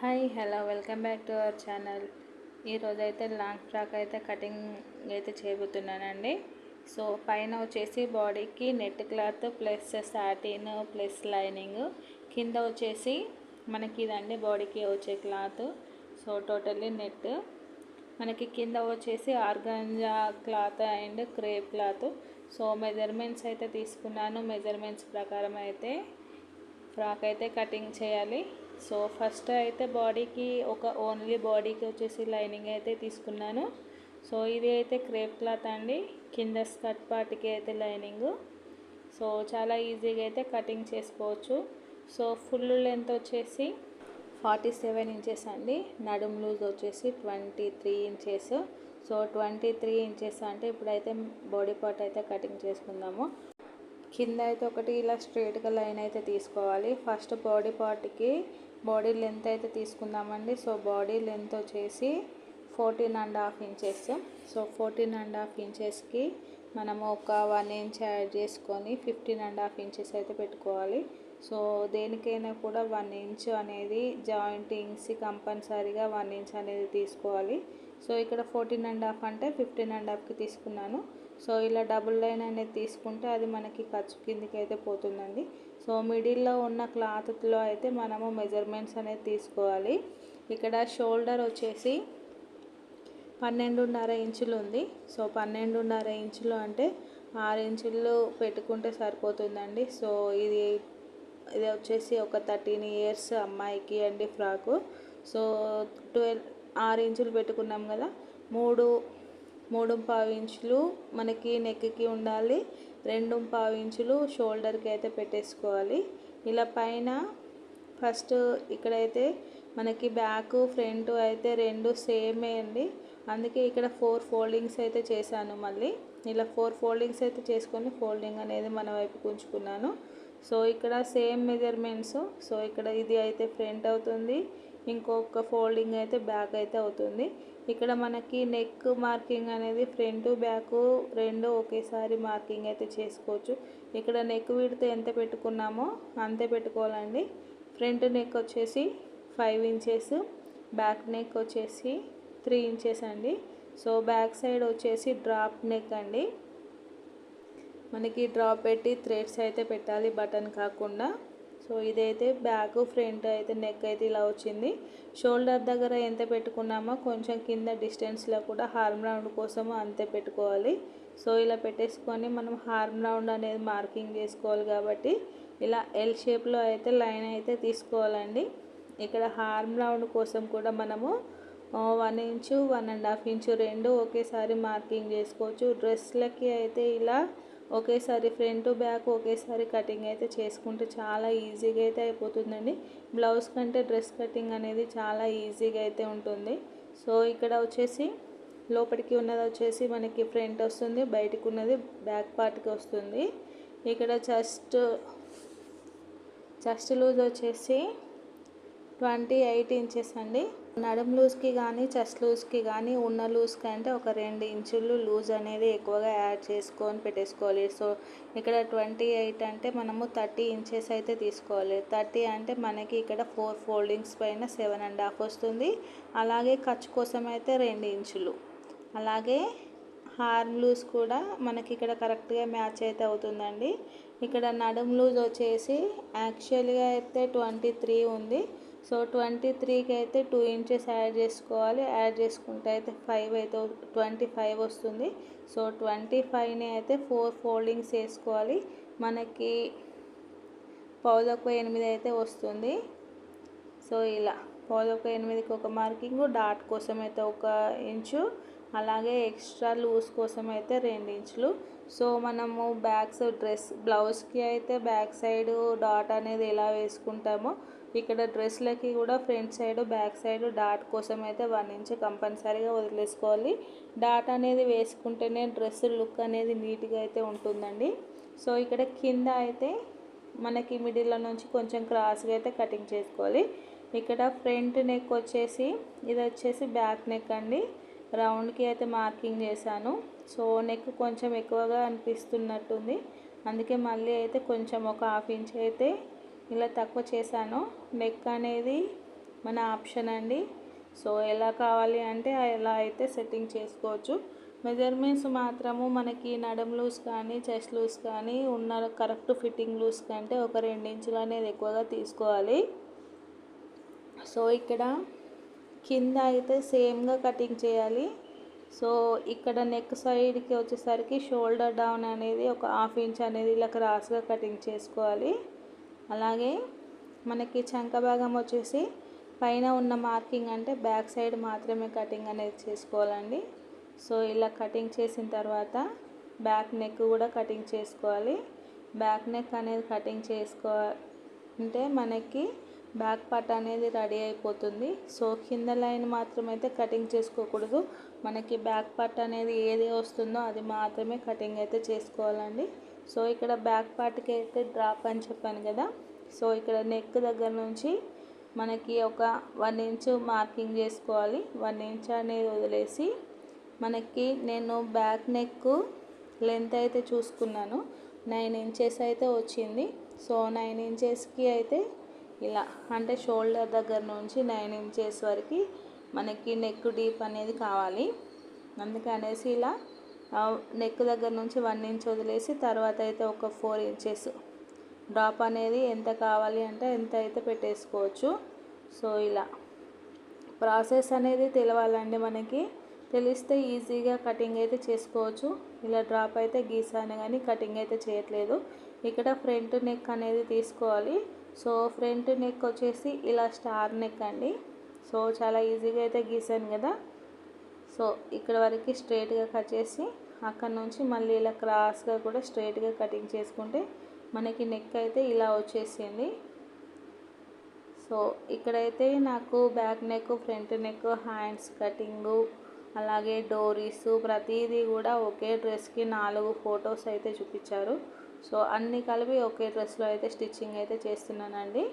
Hi hello welcome back to our channel. ఈరోజు అయితే long frock అయితే కటింగ్ అయితే చేయబోతున్నానండి. సో పైన వచ్చేసి బాడీకి net cloth plus satin plus lining. కింద వచ్చేసి మనకి ఇదండి బాడీకి వచ్చే క్లాత్. So totally net. మనకి కింద వచ్చేసి organza cloth and crepe cloth. So measurements అయితే తీసుకున్నాను. మెజర్మెంట్స్ ప్రకారం అయితే ఫ్రాక్ అయితే కటింగ్ చేయాలి. సో ఫస్ట్ అయితే బాడీకి ఒక ఓన్లీ బాడీకి వచ్చేసి లైనింగ్ అయితే తీసుకున్నాను. సో ఇది అయితే క్రేప్ క్లాత్ అండి. కింద స్కర్ట్ పార్ట్కి అయితే లైనింగ్. సో చాలా ఈజీగా అయితే కటింగ్ చేసుకోవచ్చు. సో ఫుల్ లెంత్ వచ్చేసి ఫార్టీ సెవెన్ ఇంచెస్ అండి. నడుం లూజ్ వచ్చేసి twenty three inches. So twenty three inches అంటే ఇప్పుడైతే బాడీ పార్ట్ అయితే కటింగ్ చేసుకుందాము. కింద అయితే ఒకటి ఇలా స్ట్రేట్గా లైన్ అయితే తీసుకోవాలి. ఫస్ట్ బాడీ పార్ట్కి బాడీ లెంత్ అయితే తీసుకుందామండి. సో బాడీ లెంత్ వచ్చేసి fourteen and half inches. So fourteen and half ఇంచెస్కి మనము ఒక వన్ ఇంచ్ యాడ్ చేసుకొని ఫిఫ్టీన్ అండ్ హాఫ్ ఇంచెస్ అయితే పెట్టుకోవాలి. సో దేనికైనా కూడా వన్ ఇంచ్ అనేది జాయింటింగ్స్ కంపల్సరీగా వన్ ఇంచ్ అనేది తీసుకోవాలి. సో ఇక్కడ ఫోర్టీన్ అండ్ హాఫ్ అంటే ఫిఫ్టీన్ అండ్ హాఫ్కి తీసుకున్నాను. సో ఇలా డబుల్ లైన్ అనేది తీసుకుంటే అది మనకి ఖర్చు కిందికి అయితే పోతుందండి. సో మిడిల్లో ఉన్న క్లాత్లో అయితే మనము మెజర్మెంట్స్ అనేది తీసుకోవాలి. ఇక్కడ షోల్డర్ వచ్చేసి పన్నెండున్నర ఇంచులు ఉంది. సో పన్నెండున్నర ఇంచులు అంటే ఆరు ఇంచులు పెట్టుకుంటే సరిపోతుందండి. సో ఇది ఇది వచ్చేసి ఒక థర్టీన్ ఇయర్స్ అమ్మాయికి అండి ఫ్రాకు. సో ట్వెల్వ్ ఆరు ఇంచులు పెట్టుకున్నాం కదా మూడు మూడు పావు ఇంచులు మనకి నెక్కి ఉండాలి. రెండు పావు ఇంచులు షోల్డర్కి అయితే పెట్టేసుకోవాలి. ఇలా పైన ఫస్ట్ ఇక్కడైతే మనకి బ్యాక్ ఫ్రంట్ అయితే రెండు సేమే అండి. అందుకే ఇక్కడ ఫోర్ ఫోల్డింగ్స్ అయితే చేశాను మళ్ళీ. ఇలా ఫోర్ ఫోల్డింగ్స్ అయితే చేసుకొని ఫోల్డింగ్ అనేది మన వైపు ఉంచుకున్నాను. సో ఇక్కడ సేమ్ మెజర్మెంట్స్. సో ఇక్కడ ఇది అయితే ఫ్రంట్ అవుతుంది. ఇంకొక ఫోల్డింగ్ అయితే బ్యాక్ అయితే అవుతుంది. ఇక్కడ మనకి నెక్ మార్కింగ్ అనేది ఫ్రంట్ బ్యాక్ రెండు ఒకేసారి మార్కింగ్ అయితే చేసుకోవచ్చు. ఇక్కడ నెక్ విడితే ఎంత పెట్టుకున్నామో అంతే పెట్టుకోవాలండి. ఫ్రంట్ నెక్ వచ్చేసి ఫైవ్ ఇంచెస్ బ్యాక్ నెక్ వచ్చేసి త్రీ ఇంచెస్ అండి. సో బ్యాక్ సైడ్ వచ్చేసి డ్రాప్ నెక్ అండి. మనకి డ్రాప్ పెట్టి థ్రెడ్స్ అయితే పెట్టాలి బటన్ కాకుండా. సో ఇదైతే బ్యాక్ ఫ్రంట్ అయితే నెక్ అయితే ఇలా వచ్చింది. షోల్డర్ దగ్గర ఎంత పెట్టుకున్నామో కొంచెం కింద డిస్టెన్స్లో కూడా హార్మ్ రౌండ్ కోసము అంతే పెట్టుకోవాలి. సో ఇలా పెట్టేసుకొని మనం హార్మ్ రౌండ్ అనేది మార్కింగ్ చేసుకోవాలి కాబట్టి ఇలా ఎల్ షేప్లో అయితే లైన్ అయితే తీసుకోవాలండి. ఇక్కడ హార్మ్ రౌండ్ కోసం కూడా మనము one inch one and half inch రెండు ఒకేసారి మార్కింగ్ చేసుకోవచ్చు. డ్రెస్లకి అయితే ఇలా ఒకేసారి ఫ్రంట్ బ్యాక్ ఒకేసారి కటింగ్ అయితే చేసుకుంటే చాలా ఈజీగా అయితే అయిపోతుందండి. బ్లౌజ్ కంటే డ్రెస్ కటింగ్ అనేది చాలా ఈజీగా అయితే ఉంటుంది. సో ఇక్కడ వచ్చేసి లోపలికి ఉన్నది వచ్చేసి మనకి ఫ్రంట్ వస్తుంది బయటకు ఉన్నది బ్యాక్ పార్ట్కి వస్తుంది. ఇక్కడ చెస్ట్ చెస్ట్ లూజ్ వచ్చేసి ట్వంటీ ఎయిట్ ఇంచెస్ అండి. నడుం లూజ్కి కానీ చెస్ట్ లూజ్కి కానీ ఉన్న లూజ్ కంటే ఒక రెండు ఇంచులు లూజ్ అనేది ఎక్కువగా యాడ్ చేసుకొని పెట్టేసుకోవాలి. సో ఇక్కడ ట్వంటీ ఎయిట్ అంటే మనము థర్టీ ఇంచెస్ అయితే తీసుకోవాలి. థర్టీ అంటే మనకి ఇక్కడ ఫోర్ ఫోల్డింగ్స్ పైన సెవెన్ అండ్ హాఫ్ వస్తుంది. అలాగే ఖర్చు కోసం అయితే రెండు ఇంచులు. అలాగే హార్మ్ లూజ్ కూడా మనకి ఇక్కడ కరెక్ట్గా మ్యాచ్ అయితే అవుతుందండి. ఇక్కడ నడుం లూజ్ వచ్చేసి యాక్చువల్గా అయితే ట్వంటీ త్రీ ఉంది. సో ట్వంటీ త్రీకి అయితే టూ ఇంచెస్ యాడ్ చేసుకోవాలి. యాడ్ చేసుకుంటే అయితే ఫైవ్ అయితే ట్వంటీ ఫైవ్ వస్తుంది. సో ట్వంటీ ఫైవ్ని అయితే ఫోర్ ఫోల్డింగ్స్ వేసుకోవాలి మనకి పౌదొక్క ఎనిమిది అయితే వస్తుంది. సో ఇలా పౌదొక్క ఎనిమిదికి ఒక మార్కింగ్ డాట్ కోసం అయితే ఒక ఇంచు అలాగే ఎక్స్ట్రా లూజ్ కోసం అయితే రెండు ఇంచులు. సో మనము బ్యాక్ సైడ్ డ్రెస్ బ్లౌజ్కి అయితే బ్యాక్ సైడ్ డాట్ అనేది ఎలా వేసుకుంటామో ఇక్కడ డ్రెస్లకి కూడా front side back side dot కోసం అయితే వన్ ఇంచ్ కంపల్సరీగా వదిలేసుకోవాలి. డాట్ అనేది వేసుకుంటేనే డ్రెస్ లుక్ అనేది నీట్గా అయితే ఉంటుందండి. సో ఇక్కడ కింద అయితే మనకి మిడిల్లో నుంచి కొంచెం క్రాస్గా అయితే కటింగ్ చేసుకోవాలి. ఇక్కడ ఫ్రంట్ నెక్ వచ్చేసి ఇది వచ్చేసి బ్యాక్ నెక్ అండి. రౌండ్కి అయితే మార్కింగ్ చేశాను. సో నెక్ కొంచెం ఎక్కువగా అనిపిస్తున్నట్టుంది. అందుకే మళ్ళీ అయితే కొంచెం ఒక హాఫ్ ఇంచ్ అయితే ఇలా తక్కువ చేశాను. నెక్ అనేది మన ఆప్షన్ అండి. సో ఎలా కావాలి అంటే ఎలా అయితే సెట్టింగ్ చేసుకోవచ్చు. మెజర్మెంట్స్ మాత్రము మనకి నడం లూస్ కానీ చెస్ట్ లూస్ కానీ ఉన్న కరెక్ట్ ఫిట్టింగ్ లూస్ కంటే ఒక రెండు ఇంచులు అనేది ఎక్కువగా తీసుకోవాలి. సో ఇక్కడ కింద అయితే సేమ్గా కటింగ్ చేయాలి. సో ఇక్కడ నెక్ సైడ్కి వచ్చేసరికి షోల్డర్ డౌన్ అనేది ఒక హాఫ్ ఇంచ్ అనేది ఇలా క్రాస్గా కటింగ్ చేసుకోవాలి. అలాగే మనకి చంక భాగం వచ్చేసి పైన ఉన్న మార్కింగ్ అంటే బ్యాక్ సైడ్ మాత్రమే కటింగ్ అనేది చేసుకోవాలండి. సో ఇలా కటింగ్ చేసిన తర్వాత బ్యాక్ నెక్ కూడా కటింగ్ చేసుకోవాలి. బ్యాక్ నెక్ అనేది కటింగ్ చేసుకో అంటే మనకి బ్యాక్ పార్ట్ అనేది రెడీ అయిపోతుంది. సో కింద లైన్ మాత్రమైతే కటింగ్ చేసుకోకూడదు. మనకి బ్యాక్ పార్ట్ అనేది ఏది వస్తుందో అది మాత్రమే కటింగ్ అయితే చేసుకోవాలండి. సో ఇక్కడ బ్యాక్ పార్ట్కి అయితే డ్రాప్ అని చెప్పాను కదా. సో ఇక్కడ నెక్ దగ్గర నుంచి మనకి ఒక వన్ ఇంచ్ మార్కింగ్ చేసుకోవాలి. వన్ ఇంచ్ అనేది వదిలేసి మనకి నేను బ్యాక్ నెక్ లెంత్ అయితే చూసుకున్నాను. నైన్ ఇంచెస్ అయితే వచ్చింది. సో నైన్ ఇంచెస్కి అయితే ఇలా అంటే షోల్డర్ దగ్గర నుంచి నైన్ ఇంచెస్ వరకు మనకి నెక్ డీప్ అనేది కావాలి. అందుకనేసి ఇలా నెక్ దగ్గర నుంచి వన్ ఇంచ్ వదిలేసి తర్వాత అయితే ఒక ఫోర్ ఇంచెస్ డ్రాప్ అనేది ఎంత కావాలి అంటే ఎంత అయితే పెట్టేసుకోవచ్చు. సో ఇలా. ప్రాసెస్ అనేది తెలవాలండి మనకి. తెలిస్తే ఈజీగా కటింగ్ అయితే చేసుకోవచ్చు. ఇలా డ్రాప్ అయితే గీసాను కానీ కటింగ్ అయితే చేయట్లేదు. ఇక్కడ ఫ్రంట్ నెక్ అనేది తీసుకోవాలి. సో ఫ్రంట్ నెక్ వచ్చేసి ఇలా స్టార్ నెక్ అండి. సో చాలా ఈజీగా అయితే గీసాను కదా. సో ఇక్కడ వరకు స్ట్రైట్గా కట్ చేసి అక్కడ నుంచి మళ్ళీ ఇలా క్రాస్గా కూడా స్ట్రైట్గా కటింగ్ చేసుకుంటే మనకి నెక్ అయితే ఇలా వచ్చేసింది. సో ఇక్కడైతే నాకు back neck front neck hands cutting అలాగే డోరీస్ ప్రతిదీ కూడా ఒకే డ్రెస్కి నాలుగు ఫొటోస్ అయితే చూపించారు. సో అన్నీ కలిపి ఒకే డ్రెస్లో అయితే స్టిచ్చింగ్ అయితే చేస్తున్నానండి.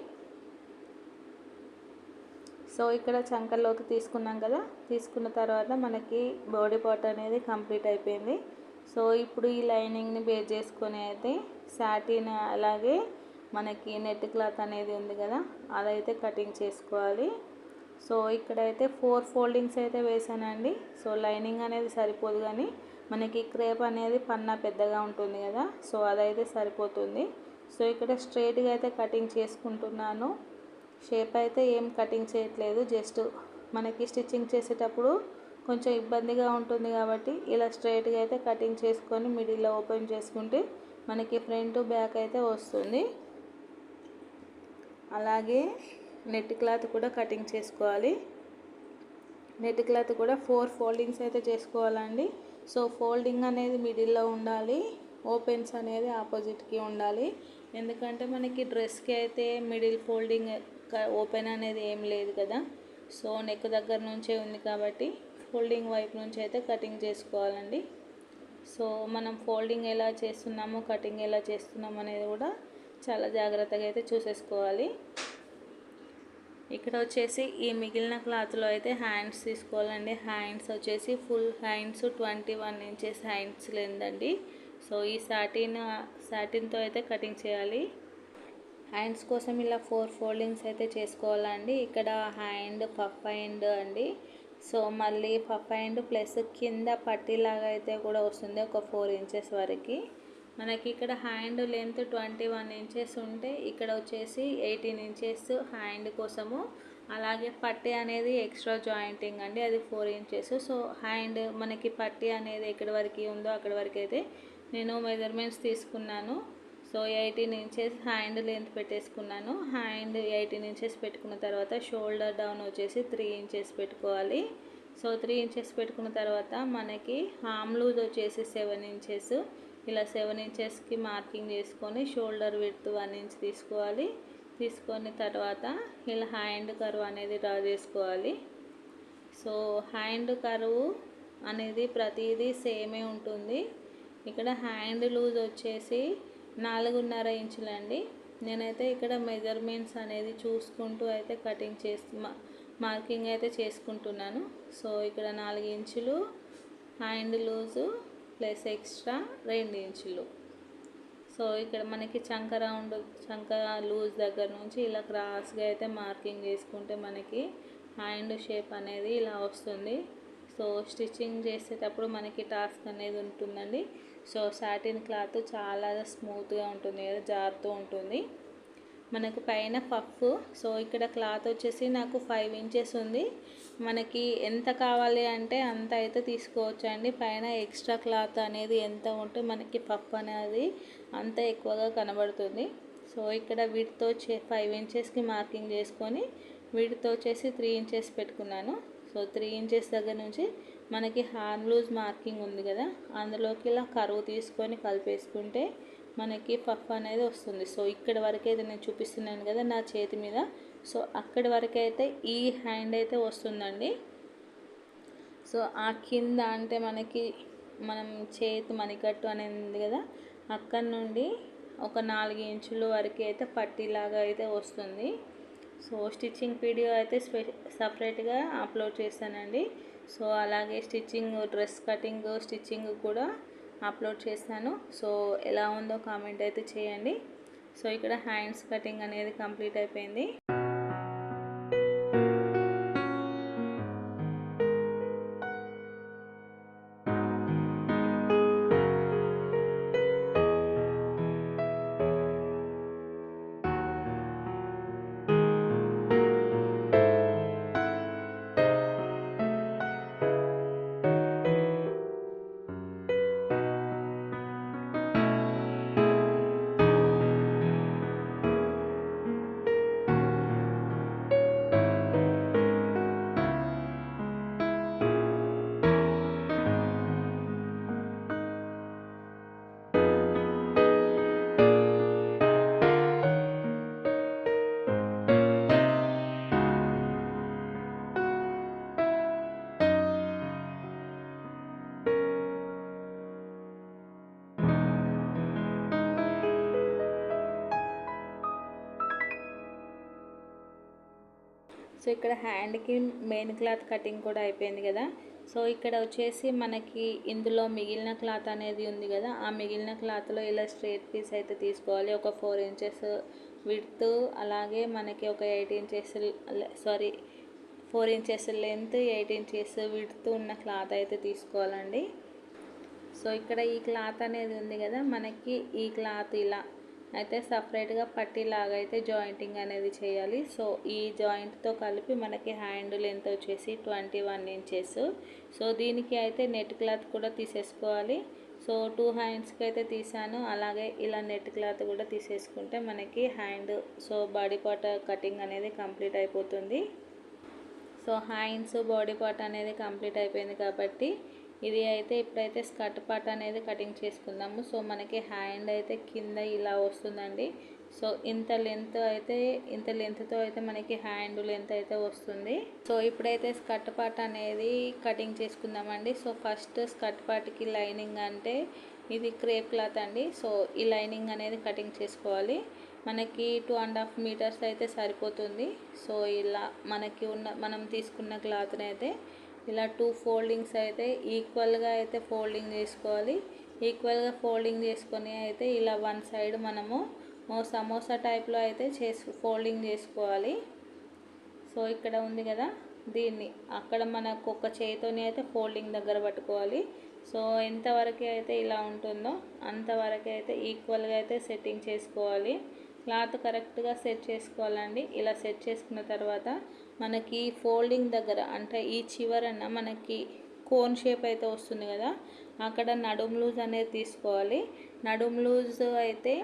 సో ఇక్కడ చంకల్లోకి తీసుకున్నాం కదా తీసుకున్న తర్వాత మనకి బాడీ పార్ట్ అనేది కంప్లీట్ అయిపోయింది. సో ఇప్పుడు ఈ లైనింగ్ని బేర్ చేసుకొని అయితే సాటిన్ అలాగే మనకి నెట్ క్లాత్ అనేది ఉంది కదా అదైతే కటింగ్ చేసుకోవాలి. సో ఇక్కడైతే ఫోర్ ఫోల్డింగ్స్ అయితే వేసానండి. సో లైనింగ్ అనేది సరిపోదు కానీ మనకి క్రేప్ అనేది పన్నా పెద్దగా ఉంటుంది కదా సో అదైతే సరిపోతుంది. సో ఇక్కడ స్ట్రైట్గా అయితే కటింగ్ చేసుకుంటున్నాను. షేప్ అయితే ఏం కటింగ్ చేయట్లేదు జస్ట్ మనకి స్టిచ్చింగ్ చేసేటప్పుడు కొంచెం ఇబ్బందిగా ఉంటుంది కాబట్టి ఇలా స్ట్రైట్గా అయితే కటింగ్ చేసుకొని మిడిల్లో ఓపెన్ చేసుకుంటే మనకి ఫ్రంట్ బ్యాక్ అయితే వస్తుంది. అలాగే నెట్ క్లాత్ కూడా కటింగ్ చేసుకోవాలి. నెట్ క్లాత్ కూడా ఫోర్ ఫోల్డింగ్స్ అయితే చేసుకోవాలండి. సో ఫోల్డింగ్ అనేది మిడిల్లో ఉండాలి ఓపెన్స్ అనేది ఆపోజిట్కి ఉండాలి. ఎందుకంటే మనకి డ్రెస్కి అయితే మిడిల్ ఫోల్డింగ్ ఓపెన్ అనేది ఏం లేదు కదా. సో నెక్ దగ్గర నుంచే ఉంది కాబట్టి ఫోల్డింగ్ వైపు నుంచి అయితే కటింగ్ చేసుకోవాలండి. సో మనం ఫోల్డింగ్ ఎలా చేస్తున్నామో కటింగ్ ఎలా చేస్తున్నాం అనేది కూడా చాలా జాగ్రత్తగా అయితే చూసేసుకోవాలి. ఇక్కడ వచ్చేసి ఈ మిగిలిన క్లాత్లో అయితే హ్యాండ్స్ తీసుకోవాలండి. హ్యాండ్స్ వచ్చేసి full hands twenty one inches hands లేదండి సో ఈ సాటిన్ సాటిన్తో అయితే కటింగ్ చేయాలి. హ్యాండ్స్ కోసం ఇలా ఫోర్ ఫోల్డింగ్స్ అయితే చేసుకోవాలండి. ఇక్కడ హ్యాండ్ పఫ్ హ్యాండ్ అండి. సో మళ్ళీ పఫ్ హ్యాండ్ ప్లస్ కింద పట్టీలాగా అయితే కూడా వస్తుంది ఒక ఫోర్ ఇంచెస్ వరకు. మనకి ఇక్కడ hand length twenty one inches ఉంటే ఇక్కడ వచ్చేసి ఎయిటీన్ ఇంచెస్ హ్యాండ్ కోసము. అలాగే పట్టి అనేది ఎక్స్ట్రా జాయింటింగ్ అండి అది ఫోర్ ఇంచెస్. సో హ్యాండ్ మనకి పట్టి అనేది ఎక్కడి వరకు ఉందో అక్కడి వరకు అయితే నేను మెజర్మెంట్స్ తీసుకున్నాను. So eighteen inches hand length పెట్టేసుకున్నాను. హ్యాండ్ ఎయిటీన్ ఇంచెస్ పెట్టుకున్న తర్వాత షోల్డర్ డౌన్ వచ్చేసి త్రీ ఇంచెస్ పెట్టుకోవాలి. సో త్రీ ఇంచెస్ పెట్టుకున్న తర్వాత మనకి హామ్ లూజ్ వచ్చేసి సెవెన్ ఇంచెస్. ఇలా సెవెన్ ఇంచెస్కి మార్కింగ్ చేసుకొని షోల్డర్ విడ్త్ వన్ ఇంచ్ తీసుకోవాలి. తీసుకొని తర్వాత ఇలా హ్యాండ్ కరువు అనేది డ్రా చేసుకోవాలి. సో హ్యాండ్ కరువు అనేది ప్రతిదీ సేమే ఉంటుంది. ఇక్కడ హ్యాండ్ లూజ్ వచ్చేసి నాలుగున్నర ఇంచులండి. నేనైతే ఇక్కడ మెజర్మెంట్స్ అనేది చూసుకుంటూ అయితే కటింగ్ చేస్తు మార్కింగ్ అయితే చేసుకుంటున్నాను. సో ఇక్కడ నాలుగు ఇంచులు హ్యాండ్ లూజు ప్లస్ ఎక్స్ట్రా రెండు ఇంచులు. సో ఇక్కడ మనకి చంక రౌండ్ చంక లూజ్ దగ్గర నుంచి ఇలా క్రాస్గా అయితే మార్కింగ్ చేసుకుంటే మనకి హ్యాండ్ షేప్ అనేది ఇలా వస్తుంది. సో స్టిచ్చింగ్ చేసేటప్పుడు మనకి టాస్క్ అనేది ఉంటుందండి. సో సాటిన్ క్లాత్ చాలా స్మూత్గా ఉంటుంది కదా జారుతూ ఉంటుంది. మనకు పైన పఫ్ సో ఇక్కడ క్లాత్ వచ్చేసి నాకు ఫైవ్ ఇంచెస్ ఉంది. మనకి ఎంత కావాలి అంటే అంత అయితే తీసుకోవచ్చండి. పైన ఎక్స్ట్రా క్లాత్ అనేది ఎంత ఉంటే మనకి పఫ్ అనేది అంత ఎక్కువగా కనబడుతుంది. సో ఇక్కడ వీటితో చే ఫైవ్ ఇంచెస్కి మార్కింగ్ చేసుకొని వీటితో వచ్చేసి త్రీ ఇంచెస్ పెట్టుకున్నాను. సో త్రీ ఇంచెస్ దగ్గర నుంచి మనకి హ్యాండ్ లూజ్ మార్కింగ్ ఉంది కదా అందులోకి ఇలా కరువు తీసుకొని కలిపేసుకుంటే మనకి పఫ్ అనేది వస్తుంది. సో ఇక్కడ వరకు అయితే నేను చూపిస్తున్నాను కదా నా చేతి మీద. సో అక్కడి వరకు అయితే ఈ హ్యాండ్ అయితే వస్తుందండి. సో ఆ కింద అంటే మనకి మనం చేతి మణికట్టు అనేది ఉంది కదా అక్కడ నుండి ఒక నాలుగు ఇంచుల వరకు అయితే పట్టీలాగా అయితే వస్తుంది. సో స్టిచ్చింగ్ వీడియో అయితే స్పె సపరేట్గా అప్లోడ్ చేస్తానండి సో అలాగే స్టిచ్చింగ్ డ్రెస్ కటింగ్ స్టిచ్చింగ్ కూడా అప్లోడ్ చేస్తాను సో ఎలా ఉందో కామెంట్ అయితే చేయండి. సో ఇక్కడ హ్యాండ్స్ కటింగ్ అనేది కంప్లీట్ అయిపోయింది. సో ఇక్కడ హ్యాండ్కి మెయిన్ క్లాత్ కటింగ్ కూడా అయిపోయింది కదా. సో ఇక్కడ వచ్చేసి మనకి ఇందులో మిగిలిన క్లాత్ అనేది ఉంది కదా. ఆ మిగిలిన క్లాత్లో ఇలా స్ట్రేట్ పీస్ అయితే తీసుకోవాలి. ఒక ఫోర్ ఇంచెస్ విడ్త్ అలాగే మనకి ఒక eight inches sorry four inches length eight inches width ఉన్న క్లాత్ అయితే తీసుకోవాలండి. సో ఇక్కడ ఈ క్లాత్ అనేది ఉంది కదా. మనకి ఈ క్లాత్ ఇలా అయితే సపరేట్గా పట్టీలాగా అయితే జాయింటింగ్ అనేది చేయాలి. సో ఈ జాయింట్తో కలిపి మనకి హ్యాండ్ లెంత్ వచ్చేసి ట్వంటీ వన్ ఇంచెస్. సో దీనికి అయితే నెట్ క్లాత్ కూడా తీసేసుకోవాలి. సో టూ హ్యాండ్స్కి అయితే తీసాను. అలాగే ఇలా నెట్ క్లాత్ కూడా తీసేసుకుంటే మనకి hand so body part cutting అనేది కంప్లీట్ అయిపోతుంది. సో హ్యాండ్స్ బాడీ పార్ట్ అనేది కంప్లీట్ అయిపోయింది కాబట్టి ఇది అయితే ఇప్పుడైతే స్కర్ట్ పార్ట్ అనేది కటింగ్ చేసుకుందాము. సో మనకి హ్యాండ్ అయితే కింద ఇలా వస్తుందండి. సో ఇంత లెంత్ అయితే ఇంత లెంత్తో అయితే మనకి హ్యాండ్ లెంత్ అయితే వస్తుంది. సో ఇప్పుడైతే స్కర్ట్ పార్ట్ అనేది కటింగ్ చేసుకుందామండి. సో ఫస్ట్ స్కర్ట్ పార్ట్కి లైనింగ్ అంటే ఇది క్రేప్ క్లాత్ అండి. సో ఈ లైనింగ్ అనేది కటింగ్ చేసుకోవాలి. మనకి టూ అండ్ హాఫ్ మీటర్స్ అయితే సరిపోతుంది. సో ఇలా మనకి ఉన్న మనం తీసుకున్న క్లాత్ని అయితే ఇలా టూ ఫోల్డింగ్స్ అయితే ఈక్వల్గా అయితే ఫోల్డింగ్ చేసుకోవాలి. ఈక్వల్గా ఫోల్డింగ్ చేసుకొని అయితే ఇలా వన్ సైడ్ మనము సమోసా టైప్లో అయితే చేసు ఫోల్డింగ్ చేసుకోవాలి. సో ఇక్కడ ఉంది కదా దీన్ని. అక్కడ మనకు ఒక చేతితోని అయితే ఫోల్డింగ్ దగ్గర పట్టుకోవాలి. సో ఎంతవరకు అయితే ఇలా ఉంటుందో అంతవరకు అయితే ఈక్వల్గా అయితే సెట్టింగ్ చేసుకోవాలి. క్లాత్ కరెక్ట్గా సెట్ చేసుకోవాలండి. ఇలా సెట్ చేసుకున్న తర్వాత మనకి ఫోల్డింగ్ దగ్గర అంటే ఈ చివరన మనకి కోన్ షేప్ అయితే వస్తుంది కదా అక్కడ నడుం లూజ్ అనేది తీసుకోవాలి. నడుం లూజ్ అయితే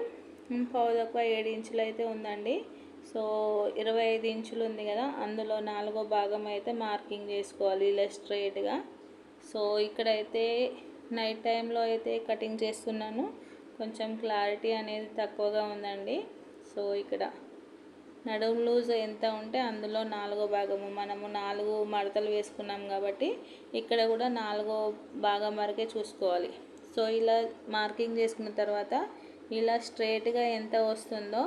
పావుదక్కువ ఏడు ఇంచులు అయితే ఉందండి. సో ఇరవై ఐదు ఇంచులు ఉంది కదా అందులో నాలుగో భాగం అయితే మార్కింగ్ చేసుకోవాలి ఇలా స్ట్రైట్గా సో ఇక్కడైతే నైట్ టైంలో అయితే కటింగ్ చేస్తున్నాను. కొంచెం క్లారిటీ అనేది తక్కువగా ఉందండి. సో ఇక్కడ నడుము లూజ్ ఎంత ఉంటే అందులో నాలుగో భాగము. మనము నాలుగు మడతలు వేసుకున్నాం కాబట్టి ఇక్కడ కూడా నాలుగో భాగం వరకే చూసుకోవాలి. సో ఇలా మార్కింగ్ చేసుకున్న తర్వాత ఇలా స్ట్రైట్గా ఎంత వస్తుందో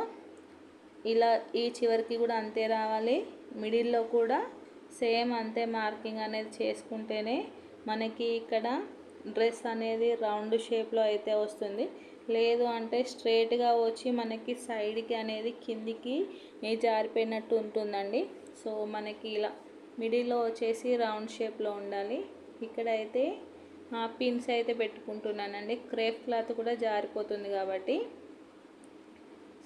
ఇలా ఈ చివరికి కూడా అంతే రావాలి. మిడిల్లో కూడా సేమ్ అంతే మార్కింగ్ అనేది చేసుకుంటేనే మనకి ఇక్కడ డ్రెస్ అనేది రౌండ్ షేప్లో అయితే వస్తుంది. లేదు అంటే స్ట్రైట్గా వచ్చి మనకి సైడ్కి అనేది కిందికి జారిపోయినట్టు ఉంటుందండి. సో మనకి ఇలా మిడిల్లో వచ్చేసి రౌండ్ షేప్లో ఉండాలి. ఇక్కడ అయితే పిన్స్ అయితే పెట్టుకుంటున్నానండి. క్రేప్ క్లాత్ కూడా జారిపోతుంది కాబట్టి.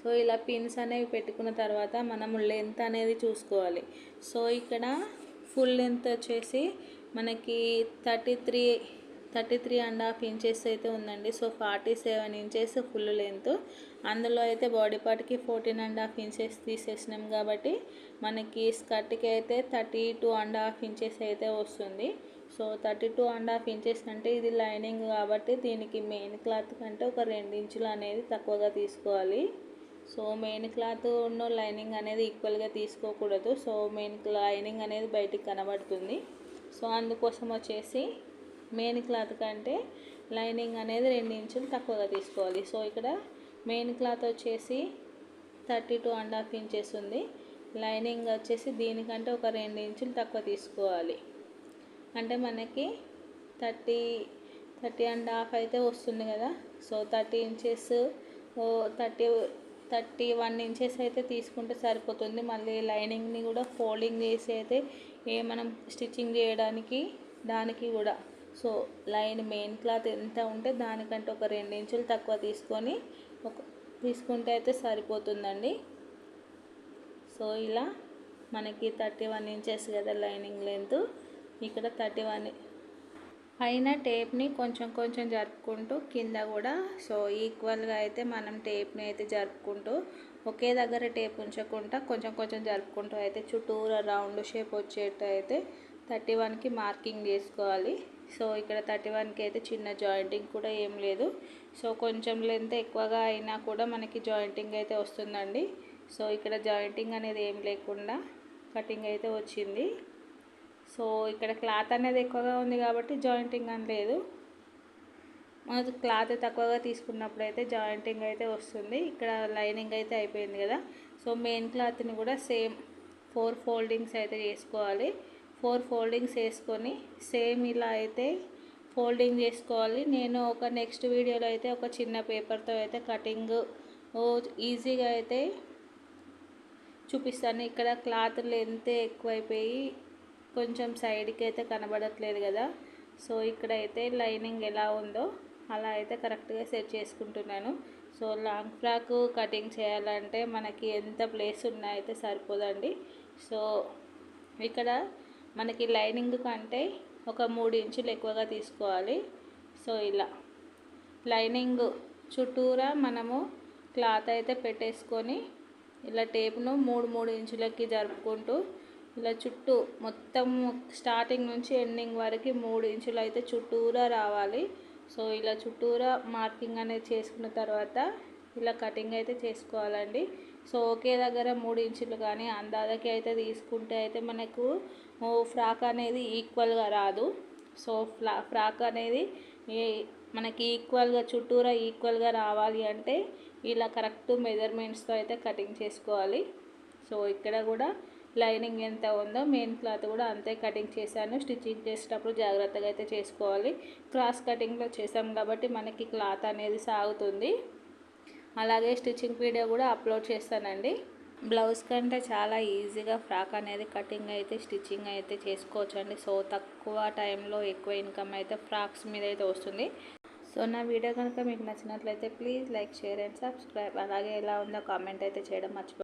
సో ఇలా పిన్స్ అనేవి పెట్టుకున్న తర్వాత మనము లెంత్ అనేది చూసుకోవాలి. సో ఇక్కడ ఫుల్ లెంత్ వచ్చేసి మనకి thirty three thirty three and half inches అయితే ఉందండి. So forty seven inches full length. అందులో అయితే బాడీ పార్ట్కి ఫోర్టీన్ అండ్ హాఫ్ ఇంచెస్ తీసేసినాం కాబట్టి మనకి స్కర్ట్కి అయితే thirty two and half inches అయితే వస్తుంది. So thirty two and half inches అంటే ఇది లైనింగ్ కాబట్టి దీనికి మెయిన్ క్లాత్ కంటే ఒక రెండు ఇంచులు అనేది తక్కువగా తీసుకోవాలి. సో మెయిన్ క్లాత్ ఉన్న లైనింగ్ అనేది ఈక్వల్గా తీసుకోకూడదు. సో మెయిన్ లైనింగ్ అనేది బయటికి కనబడుతుంది. సో అందుకోసం వచ్చేసి మెయిన్ క్లాత్ కంటే లైనింగ్ అనేది రెండు ఇంచులు తక్కువగా తీసుకోవాలి. సో ఇక్కడ మెయిన్ క్లాత్ వచ్చేసి thirty two and half inches ఉంది. లైనింగ్ వచ్చేసి దీనికంటే ఒక రెండు ఇంచులు తక్కువ తీసుకోవాలి. అంటే మనకి థర్టీ థర్టీ అండ్ హాఫ్ అయితే వస్తుంది కదా. So thirty inches thirty thirty one inches అయితే తీసుకుంటే సరిపోతుంది. మళ్ళీ లైనింగ్ని కూడా ఫోల్డింగ్ చేసి అయితే ఏ మనం స్టిచ్చింగ్ చేయడానికి దానికి కూడా. సో లైన్ మెయిన్ క్లాత్ ఎంత ఉంటే దానికంటే ఒక రెండు ఇంచులు తక్కువ తీసుకొని ఒక తీసుకుంటే అయితే సరిపోతుందండి. సో ఇలా మనకి థర్టీ వన్ ఇంచెస్ కదా లైనింగ్ లెంత్. ఇక్కడ థర్టీ వన్ పైన టేప్ని కొంచెం కొంచెం జరుపుకుంటూ కింద కూడా సో ఈక్వల్గా అయితే మనం టేప్ని అయితే జరుపుకుంటూ ఒకే దగ్గర టేప్ ఉంచకుండా కొంచెం కొంచెం జరుపుకుంటూ అయితే చుట్టూరా రౌండ్ షేప్ వచ్చేట్టు అయితే థర్టీ వన్కి మార్కింగ్ చేసుకోవాలి. సో ఇక్కడ థర్టీ వన్కి అయితే చిన్న జాయింటింగ్ కూడా ఏం లేదు. సో కొంచెం లెంత్ ఎక్కువగా అయినా కూడా మనకి జాయింటింగ్ అయితే వస్తుందండి. సో ఇక్కడ జాయింటింగ్ అనేది ఏం లేకుండా కటింగ్ అయితే వచ్చింది. సో ఇక్కడ క్లాత్ అనేది ఎక్కువగా ఉంది కాబట్టి జాయింటింగ్ అని లేదు. మనకు క్లాత్ తక్కువగా తీసుకున్నప్పుడు అయితే జాయింటింగ్ అయితే వస్తుంది. ఇక్కడ లైనింగ్ అయితే అయిపోయింది కదా. సో మెయిన్ క్లాత్ని కూడా సేమ్ ఫోర్ ఫోల్డింగ్స్ అయితే చేసుకోవాలి. ఫోర్ ఫోల్డింగ్స్ వేసుకొని సేమ్ ఇలా అయితే ఫోల్డింగ్ చేసుకోవాలి. నేను ఒక నెక్స్ట్ వీడియోలో అయితే ఒక చిన్న పేపర్తో అయితే కటింగ్ ఈజీగా అయితే చూపిస్తాను. ఇక్కడ క్లాత్ లెంత్ ఎక్కువైపోయి కొంచెం సైడ్కి అయితే కనబడట్లేదు కదా. సో ఇక్కడైతే లైనింగ్ ఎలా ఉందో అలా అయితే కరెక్ట్గా సెట్ చేసుకుంటున్నాను. సో లాంగ్ ఫ్రాక్ కటింగ్ చేయాలంటే మనకి ఎంత ప్లేస్ ఉన్నా అయితే సరిపోదండి. సో ఇక్కడ మనకి లైనింగ్ కంటే ఒక మూడు ఇంచులు ఎక్కువగా తీసుకోవాలి. సో ఇలా. లైనింగ్ చుట్టూరా మనము క్లాత్ అయితే పెట్టేసుకొని ఇలా టేప్ను మూడు మూడు ఇంచులకి జరుపుకుంటూ ఇలా చుట్టూ మొత్తం స్టార్టింగ్ నుంచి ఎండింగ్ వరకు మూడు ఇంచులు అయితే చుట్టూరా రావాలి. సో ఇలా చుట్టూరా మార్కింగ్ అనేది చేసుకున్న తర్వాత ఇలా కటింగ్ అయితే చేసుకోవాలండి. సో ఒకే దగ్గర మూడు ఇంచులు కానీ అందాదకి అయితే తీసుకుంటే అయితే మనకు ఫ్రాక్ అనేది ఈక్వల్గా రాదు. సో ఫ్లా ఫ్రాక్ అనేది మనకి ఈక్వల్గా చుట్టూరా ఈక్వల్గా రావాలి అంటే ఇలా కరెక్ట్ మెజర్మెంట్స్తో అయితే కటింగ్ చేసుకోవాలి. సో ఇక్కడ కూడా లైనింగ్ ఎంత ఉందో మెయిన్ క్లాత్ కూడా అంతే కటింగ్ చేశాను. స్టిచ్చింగ్ చేసేటప్పుడు జాగ్రత్తగా అయితే చేసుకోవాలి. క్రాస్ కటింగ్లో చేసాం కాబట్టి మనకి క్లాత్ అనేది సాగుతుంది. అలాగే స్టిచ్చింగ్ వీడియో కూడా అప్లోడ్ చేస్తానండి. బ్లౌజ్ కంటే చాలా ఈజీగా ఫ్రాక్ అనేది కటింగ్ అయితే స్టిచ్చింగ్ అయితే చేసుకోవచ్చు అండి సో తక్కువ టైంలో ఎక్కువ ఇన్కమ్ అయితే ఫ్రాక్స్ మీద అయితే వస్తుంది. సో నా వీడియో కనుక మీకు నచ్చినట్లయితే please like share and subscribe. అలాగే ఎలా ఉందో కామెంట్ అయితే చేయడం మర్చిపో